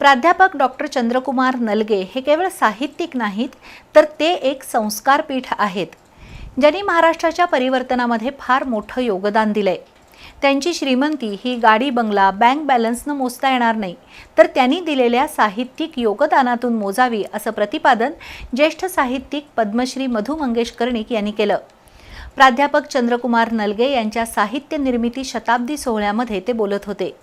प्राध्यापक डॉक्टर चंद्रकुमार नलगे हे केवळ साहित्यिक नाहीत तर ते एक संस्कारपीठ आहेत ज्यांनी महाराष्ट्राच्या परिवर्तनामध्ये फार मोठं योगदान दिलंय. त्यांची श्रीमंती ही गाडी बंगला बँक बॅलन्सनं मोजता येणार नाही तर त्यांनी दिलेल्या साहित्यिक योगदानातून मोजावी असं प्रतिपादन ज्येष्ठ साहित्यिक पद्मश्री मधु मंगेश कर्णिक यांनी केलं. प्राध्यापक चंद्रकुमार नलगे यांच्या साहित्य निर्मिती शताब्दी सोहळ्यामध्ये ते बोलत होते.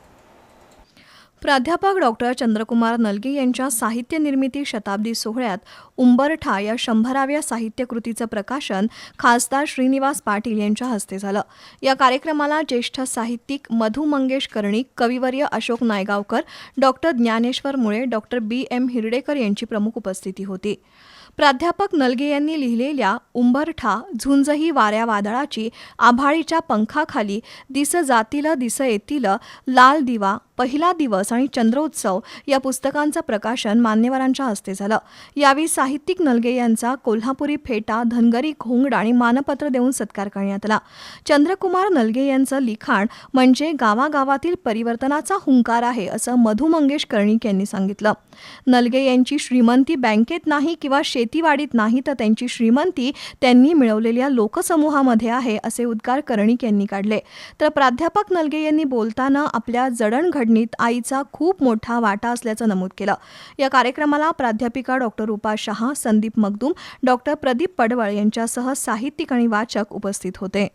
प्राध्यापक डॉक्टर चंद्रकुमार नलगे यांच्या साहित्य निर्मिती शताब्दी सोहळ्यात उंबरठा या शंभराव्या साहित्यकृतीचं प्रकाशन खासदार श्रीनिवास पाटील यांच्या हस्ते झालं. या कार्यक्रमाला ज्येष्ठ साहित्यिक मधु मंगेश कर्णिक कविवर्य Ashok Naigaonkar doctor Dnyaneshwar Mule doctor B. M. हिरडेकर यांची प्रमुख उपस्थिती होती. प्राध्यापक नलगे यांनी लिहिलेल्या उंबरठा झुंजही वाऱ्या वादळाची आभाळीच्या पंखाखाली दिस जातील दिस येतील लाल दिवा पहिला दिवस आणि चंद्रोत्सव या पुस्तकांचं प्रकाशन मान्यवरांच्या हस्ते झालं. यावेळी साहित्यिक नलगे यांचा कोल्हापुरी फेटा धनगरी घोंगड आणि मानपत्र देऊन सत्कार करण्यात आला. चंद्रकुमार नलगे यांचं लिखाण म्हणजे गावागावातील परिवर्तनाचा हुंकार आहे असं मधु मंगेश कर्णिक यांनी सांगितलं. नलगे यांची श्रीमंती बँकेत नाही किंवा शेतीवाडीत नाही तर त्यांची श्रीमंती त्यांनी मिळवलेल्या लोकसमूहामध्ये आहे असे उद्गार कर्णिक यांनी काढले. तर प्राध्यापक नलगे यांनी बोलताना आपल्या जडणघडणीत आईचा खूप मोठा वाटा असल्याचं नमूद केलं. या कार्यक्रमाला प्राध्यापिका डॉक्टर रूपा शहा संदीप मगदूम डॉक्टर प्रदीप पडवळ यांच्यासह साहित्यिक आणि वाचक उपस्थित होते.